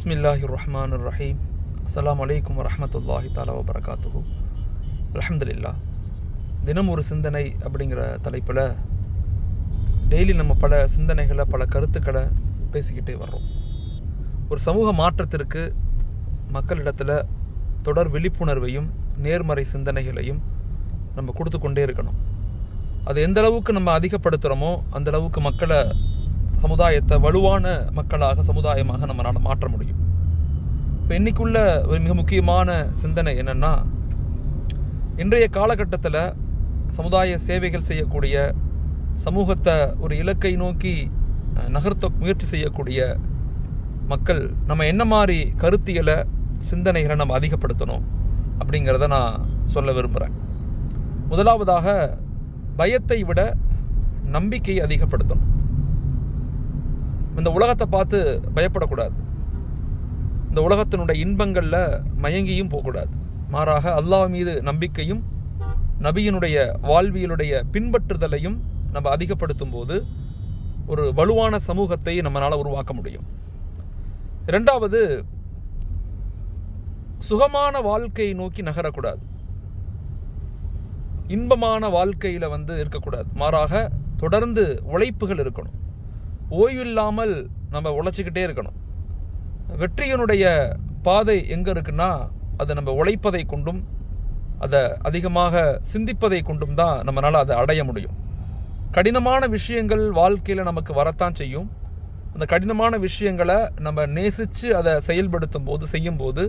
பிஸ்மில்லாஹி ரஹ்மான் ரஹீம் அஸ்லாம் அலைக்கும் வரமத்துல்லாஹி தாலா வபரகாத்துஹு அலமதுல்லா தினம் ஒரு சிந்தனை அப்படிங்கிற தலைப்பில் டெய்லி நம்ம பல சிந்தனைகளை பல கருத்துக்களை பேசிக்கிட்டே வர்றோம். ஒரு சமூக மாற்றத்திற்கு மக்களிடத்தில் தொடர் விழிப்புணர்வையும் நேர்மறை சிந்தனைகளையும் நம்ம கொடுத்து கொண்டே இருக்கணும். அது எந்த அளவுக்கு நம்ம அதிகப்படுத்துகிறோமோ அந்த அளவுக்கு மக்களை சமுதாயத்தை வலுவான மக்களாக சமுதாயமாக நம்மளால் மாற்ற முடியும். இப்போ இன்றைக்குள்ள ஒரு மிக முக்கியமான சிந்தனை என்னென்னா இன்றைய காலகட்டத்தில் சமுதாய சேவைகள் செய்யக்கூடிய சமூகத்தை ஒரு இலக்கை நோக்கி நகர்த்த முயற்சி செய்யக்கூடிய மக்கள் நம்ம என்ன மாதிரி கருத்தியலை சிந்தனைகளை நம்ம அதிகப்படுத்தணும் அப்படிங்கிறத நான் சொல்ல விரும்புகிறேன் முதலாவதாக பயத்தை விட நம்பிக்கையை அதிகப்படுத்தணும். இந்த உலகத்தை பார்த்து பயப்படக்கூடாது. இந்த உலகத்தினுடைய இன்பங்களில் மயங்கியும் போகக்கூடாது. மாறாக அல்லாஹ் மீது நம்பிக்கையும் நபியினுடைய வாழ்வியலுடைய பின்பற்றுதலையும் நம்ம அதிகப்படுத்தும் போது ஒரு வலுவான சமூகத்தை நம்மளால் உருவாக்க முடியும். இரண்டாவது சுகமான வாழ்க்கையை நோக்கி நகரக்கூடாது. இன்பமான வாழ்க்கையில் வந்து இருக்கக்கூடாது. மாறாக தொடர்ந்து உழைப்புகள் இருக்கணும். ஓய்வில்லாமல் நம்ம உழைச்சிக்கிட்டே இருக்கணும். வெற்றியினுடைய பாதை எங்கே இருக்குன்னா அதை நம்ம உழைப்பதை கொண்டும் அதை அதிகமாக சிந்திப்பதை கொண்டும் தான் நம்மளால் அதை அடைய முடியும். கடினமான விஷயங்கள் வாழ்க்கையில் நமக்கு வரத்தான் செய்யும். அந்த கடினமான விஷயங்களை நம்ம நேசித்து அதை செயல்படுத்தும் போது செய்யும்போது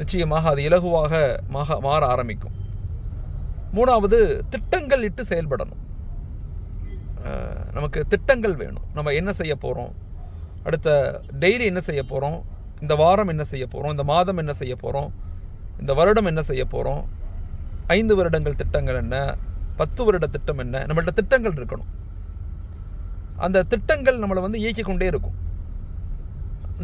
நிச்சயமாக அது இலகுவாக மாற ஆரம்பிக்கும். மூணாவது திட்டங்கள் இட்டு செயல்படணும். நமக்கு திட்டங்கள் வேணும். நம்ம என்ன செய்ய போகிறோம் அடுத்த டெய்லி என்ன செய்ய போகிறோம் இந்த வாரம் என்ன செய்ய போகிறோம் இந்த மாதம் என்ன செய்ய போகிறோம் இந்த வருடம் என்ன செய்ய போகிறோம் ஐந்து வருடங்கள் திட்டங்கள் என்ன? பத்து வருட திட்டம் என்ன? நம்மள்ட்ட திட்டங்கள் இருக்கணும். அந்த திட்டங்கள் நம்மளை வந்து இயக்கி கொண்டே இருக்கும்.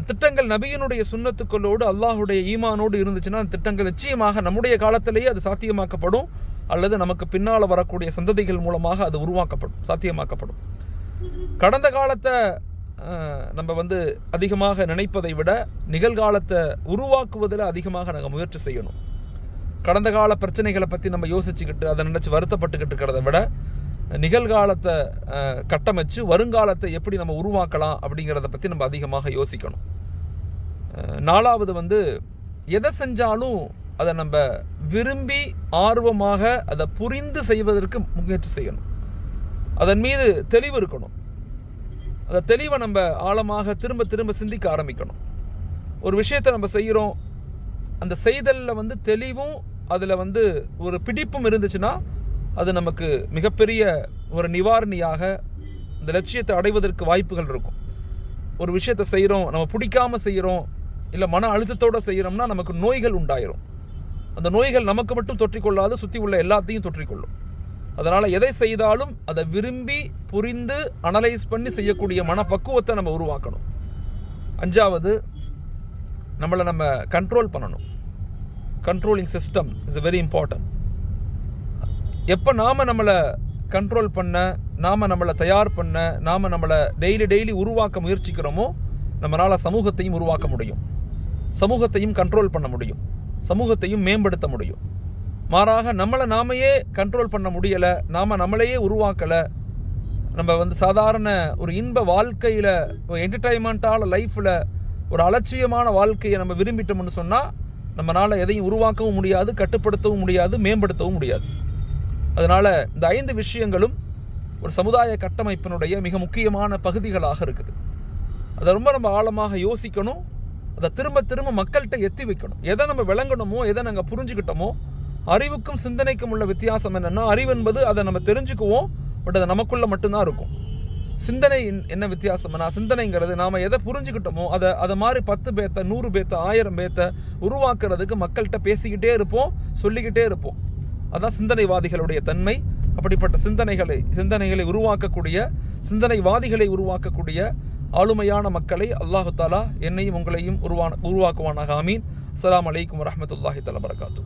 திட்டங்கள் நபியினுடைய சுண்ணத்துக்களோடு அல்லாஹுடைய ஈமானோடு இருந்துச்சுன்னா அந்த திட்டங்கள் நிச்சயமாக நம்முடைய காலத்திலேயே அது சாத்தியமாக்கப்படும். அல்லது நமக்கு பின்னால் வரக்கூடிய சந்ததிகள் மூலமாக அது உருவாக்கப்படும் சாத்தியமாக்கப்படும். கடந்த காலத்தை நம்ம வந்து அதிகமாக நினைப்பதை விட நிகழ்காலத்தை உருவாக்குவதில் அதிகமாக நாங்கள் முயற்சி செய்யணும். கடந்த கால பிரச்சனைகளை பற்றி நம்ம யோசிச்சுக்கிட்டு அதை நினச்சி வருத்தப்பட்டுக்கிட்டு இருக்கிறத விட நிகழ்காலத்தை கட்டமைச்சு வருங்காலத்தை எப்படி நம்ம உருவாக்கலாம் அப்படிங்கிறத பற்றி நம்ம அதிகமாக யோசிக்கணும். நாலாவது வந்து எதை செஞ்சாலும் அதை நம்ம விரும்பி ஆர்வமாக அதை புரிந்து செய்வதற்கு முயற்சி செய்யணும். அதன் மீது தெளிவு இருக்கணும். அந்த தெளிவை நம்ம ஆழமாக திரும்ப திரும்ப சிந்திக்க ஆரம்பிக்கணும். ஒரு விஷயத்தை நம்ம செய்கிறோம் அந்த செய்தலில் வந்து தெளிவும் அதில் வந்து ஒரு பிடிப்பும் இருந்துச்சுன்னா அது நமக்கு மிகப்பெரிய ஒரு நிவாரணியாக இந்த லட்சியத்தை அடைவதற்கு வாய்ப்புகள் இருக்கும். ஒரு விஷயத்தை செய்கிறோம் நம்ம பிடிக்காம செய்கிறோம் இல்லை மன அழுத்தத்தோடு செய்கிறோம்னா நமக்கு நோய்கள் உண்டாயிரும். அந்த நோய்கள் நமக்கு மட்டும் தொற்றிக்கொள்ளாது சுற்றி உள்ள எல்லாத்தையும் தொற்றிக்கொள்ளும். அதனால் எதை செய்தாலும் அதை விரும்பி புரிந்து அனலைஸ் பண்ணி செய்யக்கூடிய மனப்பக்குவத்தை நம்ம உருவாக்கணும். அஞ்சாவது நம்மளை நம்ம கண்ட்ரோல் பண்ணணும். Controlling system is very important எப்போ நாம் நம்மளை கண்ட்ரோல் பண்ண நாம் நம்மளை தயார் பண்ண நாம் நம்மளை டெய்லி டெய்லி உருவாக்க முயற்சிக்கிறோமோ நம்மளால் சமூகத்தையும் உருவாக்க முடியும். சமூகத்தையும் கண்ட்ரோல் பண்ண முடியும். சமூகத்தையும் மேம்படுத்த முடியும். மாறாக நம்மளை நாமையே கண்ட்ரோல் பண்ண முடியலை நாம் நம்மளையே உருவாக்கலை நம்ம வந்து சாதாரண ஒரு இன்ப வாழ்க்கையில் ஒரு என்டர்டைன்மெண்ட்டான லைஃப்பில் ஒரு அலட்சியமான வாழ்க்கையை நம்ம விரும்பிட்டோம்னு சொன்னால் நம்மளால் எதையும் உருவாக்கவும் முடியாது கட்டுப்படுத்தவும் முடியாது மேம்படுத்தவும் முடியாது. அதனால் இந்த ஐந்து விஷயங்களும் ஒரு சமுதாய கட்டமைப்பினுடைய மிக முக்கியமான பகுதிகளாக இருக்குது. அதை ரொம்ப நம்ம ஆழமாக யோசிக்கணும். அதை திரும்ப திரும்ப மக்கள்கிட்ட எத்தி வைக்கணும். எதை நம்ம விளங்கணுமோ எதை நாங்கள் புரிஞ்சுக்கிட்டோமோ அறிவுக்கும் சிந்தனைக்கும் உள்ள வித்தியாசம் என்னென்னா அறிவு என்பது அதை நம்ம தெரிஞ்சுக்குவோம் பட் அது நமக்குள்ளே மட்டும்தான் இருக்கும். சிந்தனை என்ன- என்ன வித்தியாசம்னா சிந்தனைங்கிறது நாம் எதை புரிஞ்சுக்கிட்டோமோ அதை அதை மாதிரி பத்து பேத்த நூறு பேத்த ஆயிரம் பேத்த உருவாக்குறதுக்கு மக்கள்கிட்ட பேசிக்கிட்டே இருப்போம் சொல்லிக்கிட்டே இருப்போம். அதான் சிந்தனைவாதிகளுடைய தன்மை. அப்படிப்பட்ட சிந்தனைகளை சிந்தனைகளை உருவாக்கக்கூடிய சிந்தனைவாதிகளை உருவாக்கக்கூடிய ஆளுமையான மக்களை அல்லாஹு தாலா என்னையும் உங்களையும் உருவான உருவாக்குவானாக. ஆமீன். அஸ்ஸலாமு அலைக்கும் வரமத்துல்லாஹி தஆலா பரகாத்து